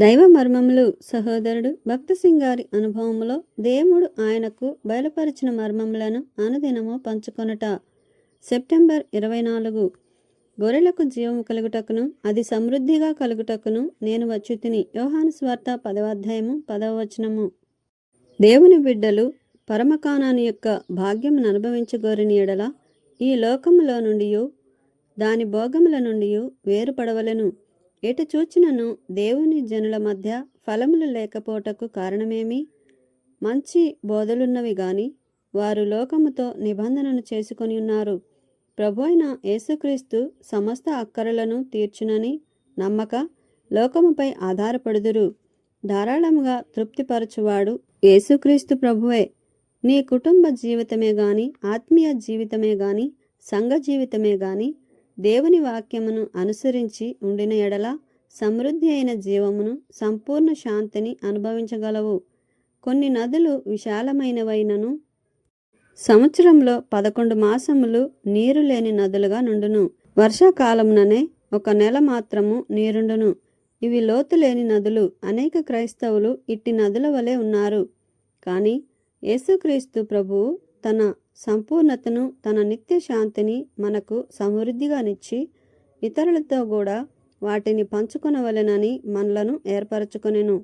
దైవ మర్మములు సహోదరుడు భక్త సింగారి అనుభవములో దేవుడు ఆయనకు బయలుపరిచిన మర్మములను అనుదినము పంచుకొనుట. సెప్టెంబర్ ఇరవై నాలుగు. గొర్రెలకు జీవము కలుగుటకును అది సమృద్ధిగా కలుగుటకును నేను వచ్చి తిని యోహాను స్వార్త పదవాధ్యాయము పదవ వచనము. దేవుని బిడ్డలు పరమకానాని యొక్క భాగ్యమును అనుభవించగోరిని ఎడల ఈ లోకములో నుండి దాని భోగముల నుండి వేరుపడవలను. ఎటు చూచినను దేవుని జనుల మధ్య ఫలములు లేకపోవటకు కారణమేమి? మంచి బోధలున్నవి గాని వారు లోకముతో నిబంధనను చేసుకొని ఉన్నారు. ప్రభు అయిన యేసుక్రీస్తు సమస్త అక్కరలను తీర్చునని నమ్మక లోకముపై ఆధారపడుదురు. ధారాళముగా తృప్తిపరచువాడు యేసుక్రీస్తు ప్రభువే. నీ కుటుంబ జీవితమే గాని ఆత్మీయ జీవితమే గాని సంఘ జీవితమే గాని దేవుని వాక్యమును అనుసరించి ఉండిన ఎడల సమృద్ధి అయిన జీవమును సంపూర్ణ శాంతిని అనుభవించగలవు. కొన్ని నదులు విశాలమైనవైనను సంవత్సరంలో పదకొండు మాసములు నీరు లేని నదులుగా నుండును. వర్షాకాలముననే ఒక నెల మాత్రము నీరుండును. ఇవి లోతు లేని నదులు. అనేక క్రైస్తవులు ఇట్టి నదుల వలె ఉన్నారు. కానీ యేసుక్రీస్తు ప్రభువు తన సంపూర్ణతను తన నిత్య శాంతిని మనకు సమృద్ధిగానిచ్చి ఇతరులతో కూడా వాటిని పంచుకొనవలెనని మనలను ఏర్పరచుకొనెను.